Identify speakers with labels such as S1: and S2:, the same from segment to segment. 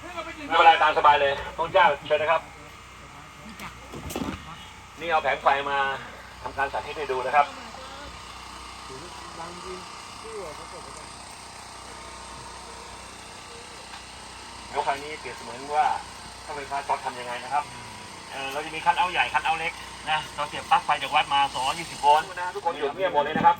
S1: ไม่เป็นไรตามสบายเลยพระเจ้าเชิญนะครับ นี่เอาแผงไฟมาทำการสาธิตให้ดูนะครับยกครั้งนี้เปรียบเสมือนว่าถ้าไฟฟ้าช็อตทำยังไงนะครับเเราจะมีคันเอาใหญ่คันเอาเล็กนะเราเสียบปลั๊กไฟจากวัดมา 220 โวลต์นะทุกคนอยู่เงียบหมดเลยนะครับ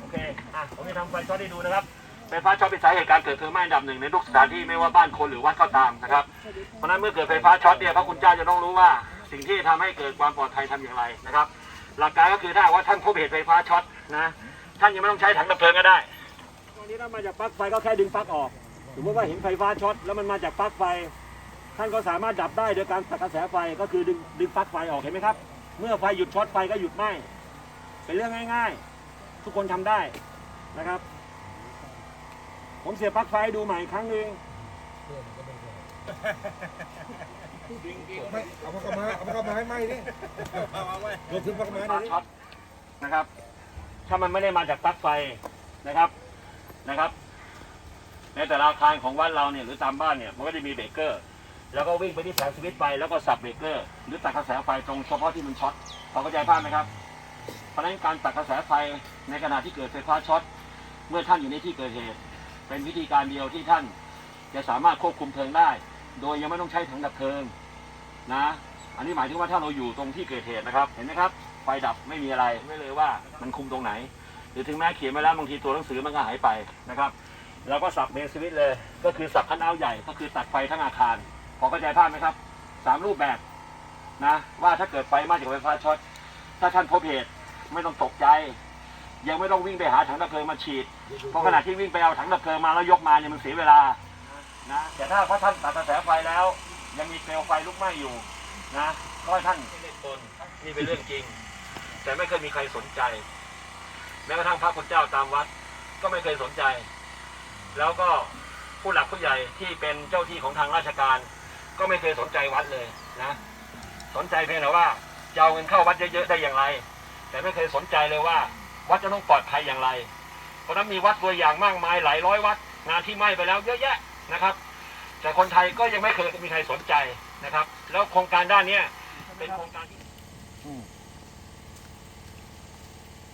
S1: โอเค อะผมจะทำไฟช็อตให้ดูนะครับ ไฟฟ้าช็อตเป็นสาเหตุการเกิดเพลิงไหม้อันดับหนึ่งในทุกสถานที่ไม่ว่าบ้านคนหรือวัดก็ตามนะครับ เพราะฉะนั้นเมื่อเกิดไฟฟ้าช็อตเนี่ยพระคุณเจ้าจะต้องรู้ว่าสิ่งที่ทำให้เกิดความปลอดภัยทำอย่างไรนะครับ หลักการก็คือถ้าว่าท่านพบเหตุไฟฟ้าช็อตนะท่านยังไม่ต้องใช้ถังดับเพลิงก็ได้ตอนนี้ถ้ามาจากปลั๊กไฟก็แค่ดึงปลั๊กออกสมมติว่าเห็นไฟฟ้าช็อตแล้วมันมาจากปลั๊กไฟ ท่านก็สามารถดับได้โดยการตัดกระแสไฟก็คือดึงดึงปลั๊กไฟออกเห็นไหมครับ เมื่อไฟหยุดช็อตไฟก็หยุดไหม้เป็นเรื่องง่าย ๆ ทุกคนทำได้นะครับ ผมเสียบปลั๊กไฟให้ดูใหม่อีกครั้งหนึ่ง
S2: ไม่เอามาเข้ามาเอามาเข้ามาให้ไหมดิยกขึ้นมาเข้ามาหน่อยดิ
S1: ช็อตนะครับ ถ้ามันไม่ได้มาจากปลั๊กไฟนะครับนะครับ ในแต่ละอาคารของวัดเราเนี่ยหรือตามบ้านเนี่ยมันก็จะมีเบรกเกอร์ แล้วก็วิ่งไปที่แผงสวิตช์ไฟแล้วก็สับเบรกเกอร์หรือตัดกระแสไฟตรงเฉพาะที่มันช็อตพอเข้าใจภาพไหมครับ เพราะฉะนั้นการตัดกระแสไฟในขณะที่เกิดไฟฟ้าช็อตเมื่อท่านอยู่ในที่เกิดเหตุ เป็นวิธีการเดียวที่ท่านจะสามารถควบคุมเพลิงได้ โดยยังไม่ต้องใช้ถังดับเพลิงนะ อันนี้หมายถึงว่าถ้าเราอยู่ตรงที่เกิดเหตุนะครับ เห็นไหมครับ ไฟดับไม่มีอะไรไม่เลยว่ามันคุมตรงไหน หรือถึงแม้เขียนไว้แล้วบางทีตัวหนังสือมันก็หายไปนะครับ แล้วก็สับเมนสวิตช์เลย ก็คือสับคันเอาท์ใหญ่ ก็คือตัดไฟทั้งอาคาร พอเข้าใจภาพไหมครับสามรูปแบบนะ ว่าถ้าเกิดไฟไหม้จากไฟฟ้าช็อต ถ้าท่านพบเหตุไม่ต้องตกใจ ยังไม่ต้องวิ่งไปหาถังดับเพลิงมาฉีด เพราะขณะที่วิ่งไปเอาถังดับเพลิงมาแล้วยกมาเนี่ยมันเสียเวลานะแต่ถ้าพระท่านตัดกระแสไฟแล้ว ยังมีเปลวไฟลุกไหม้อยู่นะก็ให้ท่านเล่นตนนี่เป็นเรื่องจริง แต่ไม่เคยมีใครสนใจ แม้กระทั่งพระคุณเจ้าตามวัด ก็ไม่เคยสนใจ แล้วก็ผู้หลักผู้ใหญ่ที่เป็นเจ้าที่ของทางราชการ ก็ไม่เคยสนใจวัดเลยนะ สนใจเพียงแต่ว่าจะเอาเงินเข้าวัดเยอะๆได้อย่างไร แต่ไม่เคยสนใจเลยว่า วัดจะต้องปลอดภัยอย่างไร เพราะนั้นมีวัดตัวอย่างมากมายหลายร้อยวัดงานที่ไหม้ไปแล้วเยอะแยะนะครับ แต่คนไทยก็ยังไม่เคยมีใครสนใจนะครับ แล้วโครงการด้านเนี้ยเป็นโครงการที่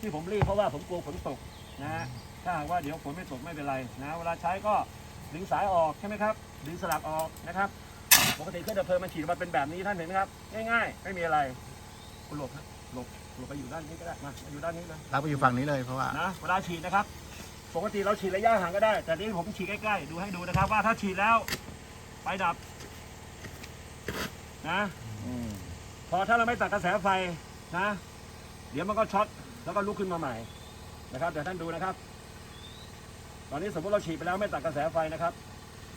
S1: ที่ผมรีบเพราะว่าผมกลัวฝนตกนะฮะถ้าหากว่าเดี๋ยวฝนไม่ตกไม่เป็นไรนะเวลาใช้ก็ดึงสายออกใช่ไหมครับดึงสลักออกนะครับปกติเครื่องดับเพลิงมันฉีดมาเป็นแบบนี้ท่านเห็นไหมครับ ง่ายๆ ไม่มีอะไรคุณหลบนะหลบ หลบไปอยู่ด้านนี้ก็ได้มามาอยู่ด้านนี้เลย
S3: รับไปอยู่ฝั่งนี้เลยเพราะว่า
S1: นะเวลาฉีดนะครับ ปกติเราฉีดระยะห่างก็ได้ แต่นี่ผมฉีดใกล้ๆดูให้ดูนะครับ ว่าถ้าฉีดแล้วไฟดับ นะพอถ้าเราไม่ตัดกระแสไฟนะ เดี๋ยวมันก็ช็อตแล้วก็ลุกขึ้นมาใหม่นะครับเดี๋ยวท่านดูนะครับ ตอนนี้สมมติเราฉีดไปแล้วไม่ตัดกระแสไฟนะครับ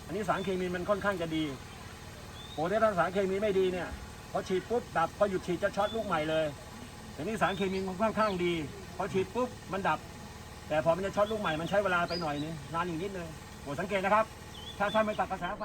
S1: อันนี้สารเคมีมันค่อนข้างจะดีโอ้ถ้าสารเคมีไม่ดีเนี่ยพอฉีดปุ๊บดับพอหยุดฉีดจะช็อตลูกใหม่เลย แต่นี่สารเคมีมันค่อนข้างดีพอฉีดปุ๊บมันดับ แต่พอมันจะช็อตลูกใหม่มันใช้เวลาไปหน่อยนึงนานอีกนิดนึงโปรดสังเกตนะครับ ถ้าท่านไม่ตัดกระแสไฟ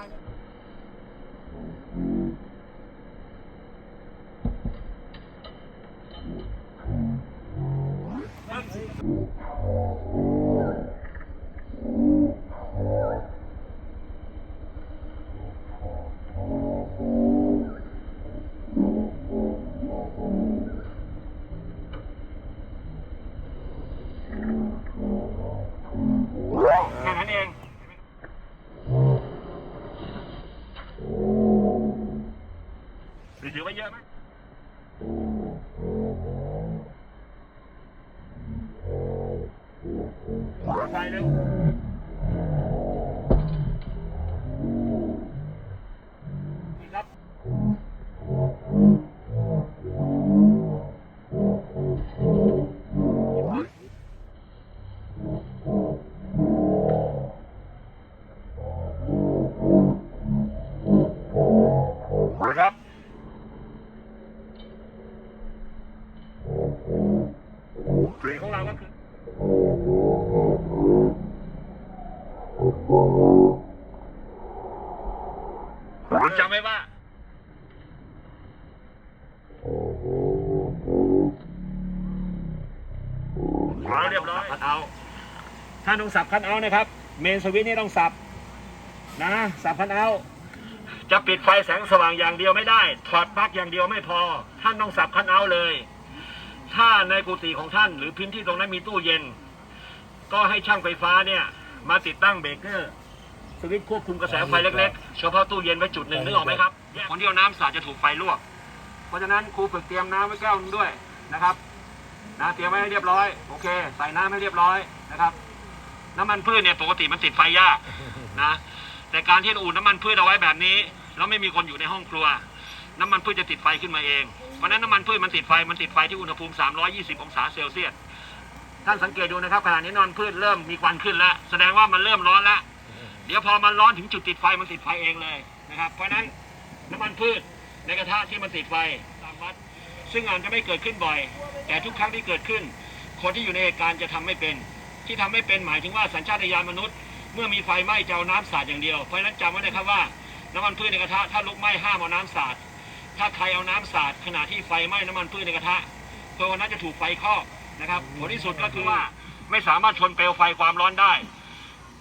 S1: เราเรียบร้อยคันเอาท่านต้องสับคันเอานะครับ เมนสวิตช์นี่ต้องสับนะสับคันเอาท์จะปิดไฟแสงสว่างอย่างเดียวไม่ได้ ถอดปลั๊กอย่างเดียวไม่พอ ท่านต้องสับคันเอาท์เลย ถ้าในกุฏิของท่าน หรือพื้นที่ตรงนั้นมีตู้เย็น ก็ให้ช่างไฟฟ้าเนี่ยมาติดตั้งเบรกเกอร์สวิตช์ควบคุมกระแสไฟเล็กๆ เฉพาะตู้เย็นไว้จุดหนึ่งนึกออกไหมครับคนที่เอาน้ำสาดจะถูกไฟลวก เพราะฉะนั้นครูฝึกเตรียมน้ำไว้แก้วนึงด้วยนะครับ นะเตรียมไว้ให้เรียบร้อยโอเค ใส่น้ำให้เรียบร้อยนะครับน้ำมันพืชเนี่ยปกติมันติดไฟยากนะแต่การที่เราอุ่นน้ำมันพืชเอาไว้แบบนี้แล้วไม่มีคนอยู่ในห้องครัว น้ำมันพืชจะติดไฟขึ้นมาเองเพราะฉะนั้นน้ำมันพืชมันติดไฟมันติดไฟที่อุณหภูมิ 320 องศาเซลเซียสท่านสังเกตดูนะครับขณะนี้น้ำมันพืชเริ่มมีควันขึ้นแล้วแสดงว่ามันเริ่มร้อนแล้วเดี๋ยวพอมันร้อนถึงจุดติดไฟมันติดไฟเองเลยนะครับเพราะฉะนั้นน้ำมันพืชในกระทะที่มันติดไฟตามวัด ซึ่งอาจจะไม่เกิดขึ้นบ่อย แต่ทุกครั้งที่เกิดขึ้น คนที่อยู่ในเหตุการณ์จะทำไม่เป็น ที่ทำไม่เป็นหมายถึงว่าสัญชาตญาณมนุษย์ เมื่อมีไฟไหม้จะเอาน้ำสาดอย่างเดียว เพราะฉะนั้นจำไว้นะครับว่าน้ำมันพืชในกระทะถ้าลุกไหม้ห้ามเอาน้ำสาด ถ้าใครเอาน้ำสาดขณะที่ไฟไหม้น้ำมันพืชในกระทะคนคนนั้นจะถูกไฟคลอกนะครับผลที่สุดก็คือว่าไม่สามารถชนเปลวไฟความร้อนได้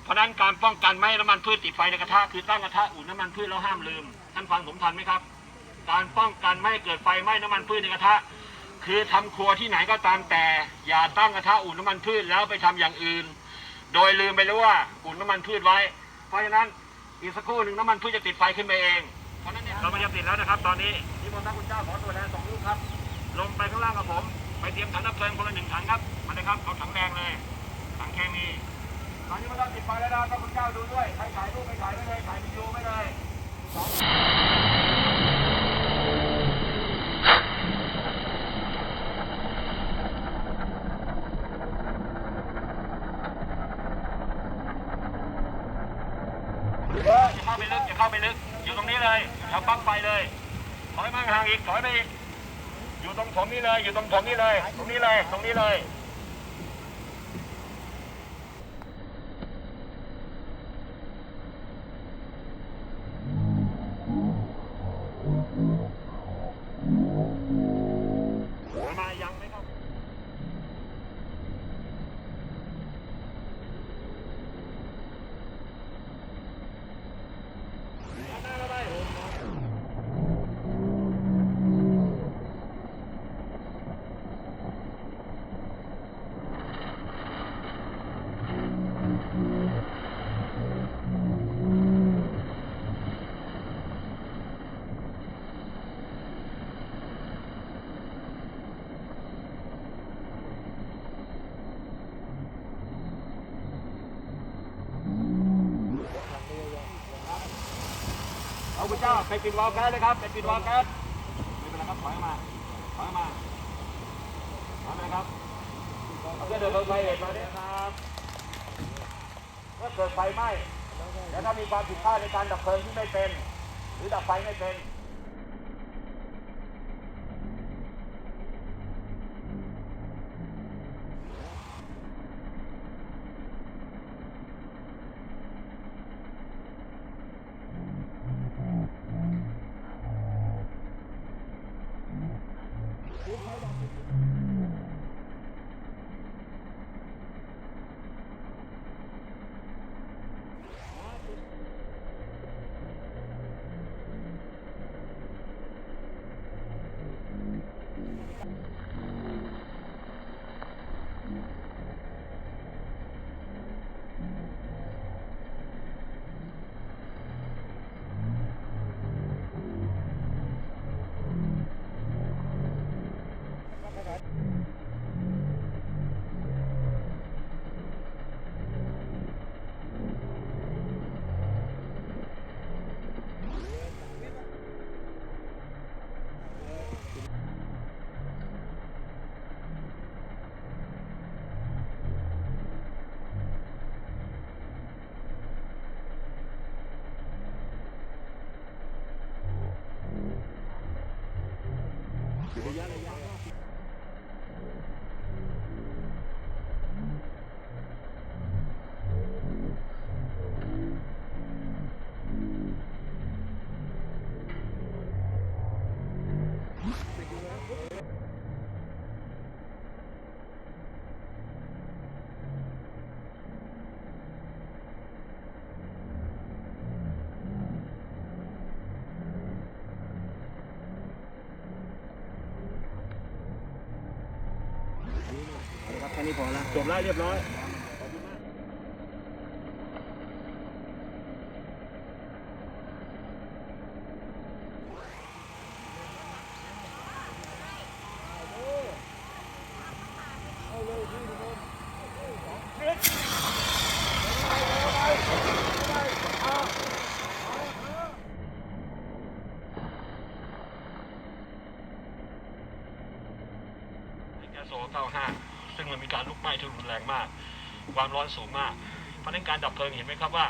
S1: เพราะฉะนั้นการป้องกันไม่ให้น้ำมันพืชติดไฟในกระทะคือตั้งกระทะอุ่นน้ำมันพืชแล้วห้ามลืม ท่านฟังผมทันไหมครับ การป้องกันไม่ให้เกิดไฟไหม้น้ำมันพืชในกระทะ คือทำครัวที่ไหนก็ตามแต่ อย่าตั้งกระทะอุ่นน้ำมันพืชแล้วไปทำอย่างอื่น โดยลืมไปแล้วว่าอุ่นน้ำมันพืชไว้ เพราะฉะนั้นอีกสักครู่หนึ่งน้ำมันพืชจะติดไฟขึ้นไปเองเพราะฉะนั้นเนี่ยเราพยายามติดแล้วนะครับ ตอนนี้นิมนต์พระคุณเจ้าขอตัวแทนสองลูกครับ ลงไปข้างล่างกับผม ไปเตรียมถังดับเพลิงคนละหนึ่งถังครับมาเลยครับเอาถังแดงเลยถังเคมีตอนนี้มันต้องติดไฟแล้วนะพระคุณเจ้าดูด้วยใครถ่ายรูปไม่ถ่ายไม่เลยถ่ายวิดีโอไม่เลย อย่าเข้าไปลึกอย่าเข้าไปลึก อยู่ตรงนี้เลยทำปั๊กไปเลยถอยมาห่างอีกถอยไปอีกอยู่ตรงผมนี่เลย อยู่ตรงผมนี่เลย ตรงนี้เลย ตรงนี้เลย มายังไหมครับ เอาคุณเจ้า ไปปิดวาล์วแก๊สเลยครับไปปิดวาล์วแก๊สไม่เป็นไรครับถอยออกมาถอยออกมาถอยมาครับเพื่อเดินรถไฟเหตุมาเนี่ยครับเมื่อเกิดไฟไหม้แล้วถ้ามีความผิดพลาดในการดับเพลิงที่ไม่เป็น หรือดับไฟไม่เป็น ระยะระยะ พอแล้วจบแล้วเรียบร้อย แก๊สโซ95 ซึ่งมันมีการลุกไหม้ที่รุนแรงมาก ความร้อน สูงมากเพราะนั้นการดับเพลิงเห็นไหมครับว่า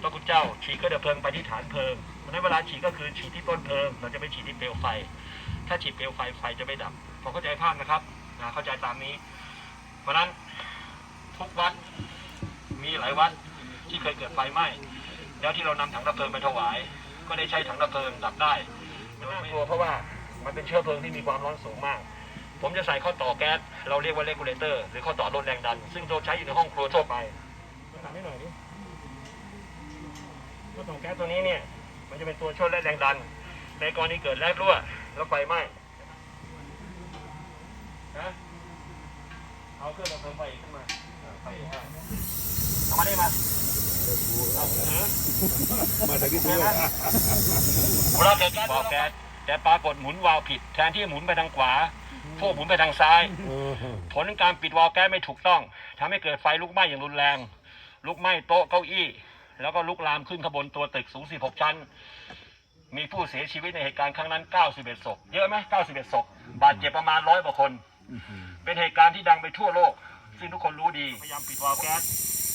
S1: พระคุณเจ้าฉีดก็ดับเพลิงไปที่ฐานเพลิงเพราะฉะนั้นเวลาฉีดก็คือฉีดที่ต้นเพลิง เราจะไม่ฉีดที่เปลวไฟ ถ้าฉีดเปลวไฟไฟจะไม่ดับพอเข้าใจภาพนะครับนะเข้าใจตามนี้ เพราะฉะนั้นทุกวัดมีหลายวัดที่เคยเกิดไฟไหม้แล้วที่เรานำถังดับเพลิงไปถวาย ก็ได้ใช้ถังดับเพลิงดับได้ไม่น่ากลัวเพราะว่ามันเป็นเชื้อเพลิงที่มีความร้อนสูงมาก ผมจะใส่ข้อต่อแก๊ส เราเรียกว่าเลกูเลเตอร์หรือข้อต่อลดแรงดัน ซึ่งเราใช้อยู่ในห้องครัวทั่วไปทำให้หน่อยดิข้อต่อแก๊สตัวนี้เนี่ย มันจะเป็นตัวช่วยลดแรงดัน ในกรณีเกิดแรงรั่วแล้วไฟไหม้นะเอาเครื่องดับเพลิงไฟขึ้นมาอ่าไฟขึ้นมาเอามาได้มาเอาถือ
S2: มาจากที่ซื้อ
S1: เวลาเกิดแก๊สวาล์วแก๊สแต่ปรากฏหมุนวาล์วผิด แทนที่หมุนไปทางขวา พวกหมุนไปทางซ้าย ผลของการปิดวาล์วแก๊สไม่ถูกต้องทำให้เกิดไฟลุกไหม้อย่างรุนแรง ลุกไหม้โต๊ะเก้าอี้ แล้วก็ลุกลามขึ้นขบวนตัวตึกสูง 16 ชั้น มีผู้เสียชีวิตในเหตุการณ์ครั้งนั้น 91 ศพ เยอะไหม91 ศพ บาดเจ็บประมาณร้อยกว่าคน เป็นเหตุการณ์ที่ดังไปทั่วโลก ซึ่งทุกคนรู้ดี พยายามปิดวาล์วแก๊ส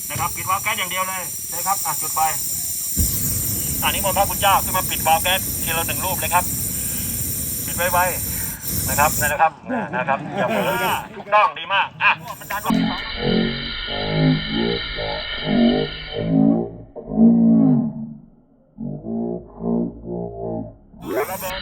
S1: นะครับ ปิดวาล์วแก๊สอย่างเดียวเลยนะครับอะจุดไฟอันนี้มนต์พระคุณเจ้าขึ้นมาปิดวาล์วแก๊สทีละหนึ่งรูปเลยครับ ปิดไว้ไว้ นะครับนั่นนะครับนะครับอย่าเผลอถูกต้องดีมากอะมันดันมาระเบิด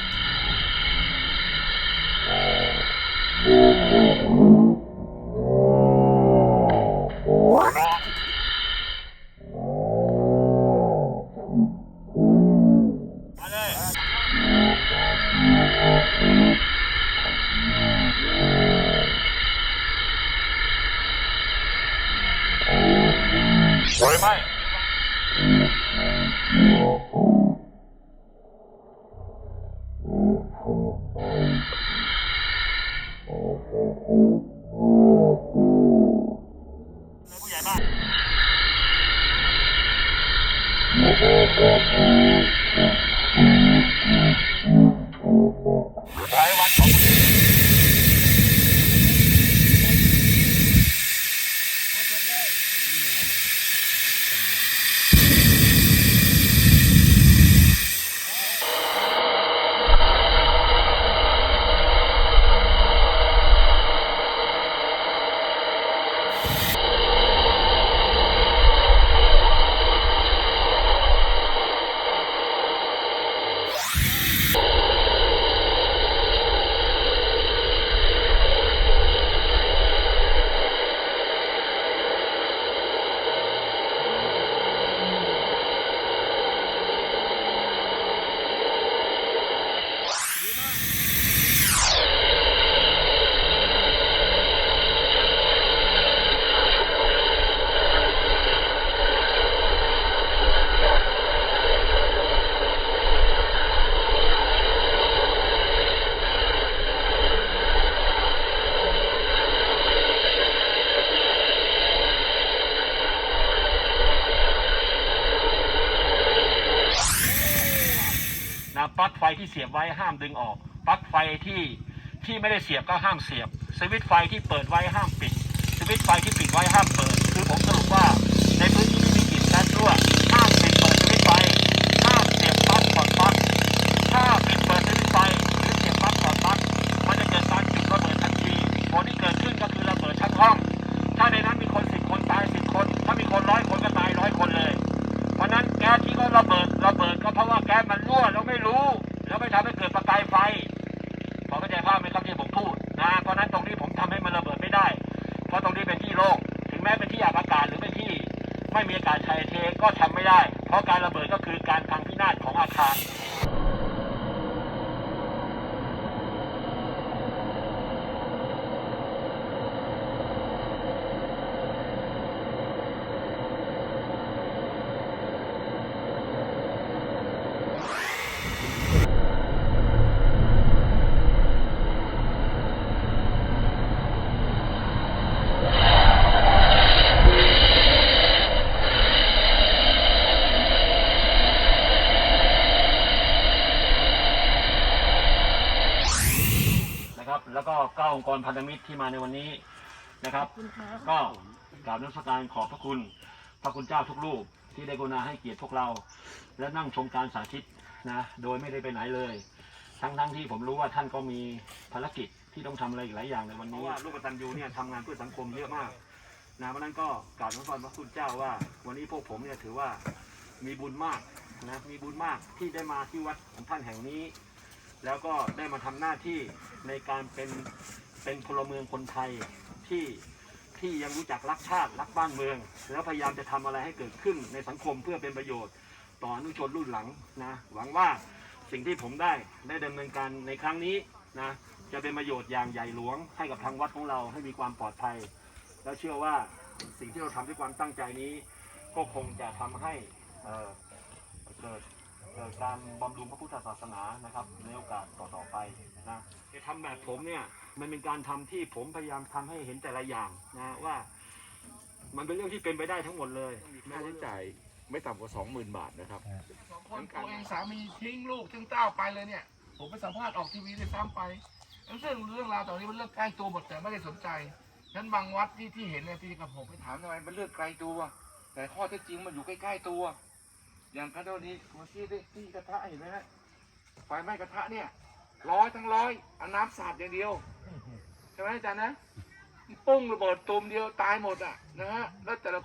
S1: Thank you. บไว้ห้ามดึงออกปลั๊กไฟที่ที่ไม่ได้เสียบก็ห้ามเสียบ สวิตช์ไฟที่เปิดไว้ห้ามปิด สวิตช์ไฟที่ปิดไว้ห้ามเปิด คือผมสรุปว่าในพื้นที่ที่มีกลิ่นแก๊สรั่วห้ามปิดเปิดสวิตช์ไฟ ห้ามเสียบปลั๊กถอดปลั๊ก ถ้าปิดเปิดสวิตช์ไฟหรือเสียบปลั๊กถอดปลั๊กมันจะเกิดการจุดระเบิดทันทีผลที่เกิดขึ้นก็คือระเบิดทั้งห้อง ถ้าในนั้นมีคนสิบคนตายสิบคน ถ้ามีคนร้อยคนก็ตายร้อยคนเลย เพราะฉะนั้นแก๊สที่เขาระเบิดระเบิดก็เพราะว่าแก๊สมันรั่วแล้วไม่รู้ แล้วไม่ทำให้เกิดประกายไฟพอเข้าใจภาพไหมครับที่ผมพูดนะเพราะฉะนั้นตรงนี้ผมทำให้มันระเบิดไม่ได้ เพราะตรงนี้เป็นที่โล่งถึงแม้เป็นที่อับอากาศหรือเป็นที่ ไม่มีอากาศถ่ายเทก็ทำไม่ได้ เพราะการระเบิดก็คือการพังพินาศของอาคาร
S2: เเก้า
S1: องค์กรพันธมิตรที่มาในวันนี้นะครับ ก็กราบนมัสการขอบพระคุณ พระคุณเจ้าทุกรูปที่ได้กรุณาให้เกียรติพวกเรา และนั่งชมการสาธิตนะโดยไม่ได้ไปไหนเลย ทั้งทั้งที่ผมรู้ว่าท่านก็มีภารกิจที่ต้องทำอะไรอีกหลายอย่างในวันนี้เพราะว่าลูกกตัญญูเนี่ยทำงานเพื่อสังคมเยอะมากนะเพราะฉะนั้นก็กราบนมัสการพระคุณเจ้าว่า วันนี้พวกผมเนี่ยถือว่ามีบุญมากนะมีบุญมากที่ได้มาที่วัดของท่านแห่งนี้ แล้วก็ได้มาทำหน้าที่ ในการเป็นเป็นพลเมืองคนไทยที่ที่ยังรู้จักรักชาติรักบ้านเมือง แล้วพยายามจะทำอะไรให้เกิดขึ้นในสังคมเพื่อเป็นประโยชน์ ต่ออนุชนรุ่นหลังนะหวังว่าสิ่งที่ผมได้ได้ดำเนินการในครั้งนี้นะจะเป็นประโยชน์อย่างใหญ่หลวงให้กับทางวัดของเราให้มีความปลอดภัย แล้วเชื่อว่าสิ่งที่เราทำด้วยความตั้งใจนี้ ก็คงจะทำให้เอ่อเกิด กิดการบำรุงพระพุทธศาสนานะครับ ในโอกาสต่อๆไปนะจะทำแบบผมเนี่ยมันเป็นการทำที่ผมพยายามทำให้เห็นแต่ละอย่างนะว่า มันเป็นเรื่องที่เป็นไปได้ทั้งหมดเลย
S2: ค่าใช้จ่ายไม่ต่ำกว่าสองหมื่นบาทนะครับ
S3: สองคนตัวเองสามีทิ้งลูกทิ้งเต้าไปเลยเนี่ย ผมไปสัมภาษณ์ออกทีวีด้วยซ้ำไปแล้วซึ่งเรื่องราวตอนนี้มันเรื่องใกล้ตัวหมดแต่ไม่ได้สนใจนั้นบางวัดที่ที่เห็นเนี่ยที่กับผมไปถามทำไมมันเรื่องไกลตัวแต่ข้อเท็จจริงมันอยู่ใกล้ๆตัว อย่างกระโดดนี้หัวซี่ที่ที่กระทะเห็นไหมฮะไฟไหม้กระทะเนี่ย ร้อยทั้งร้อยเอาน้ำสาดอย่างเดียวใช่ไหมอาจารย์นะปุ้งระเบิดตูมเดียวตายหมดอะนะฮะแล้วแต่ละ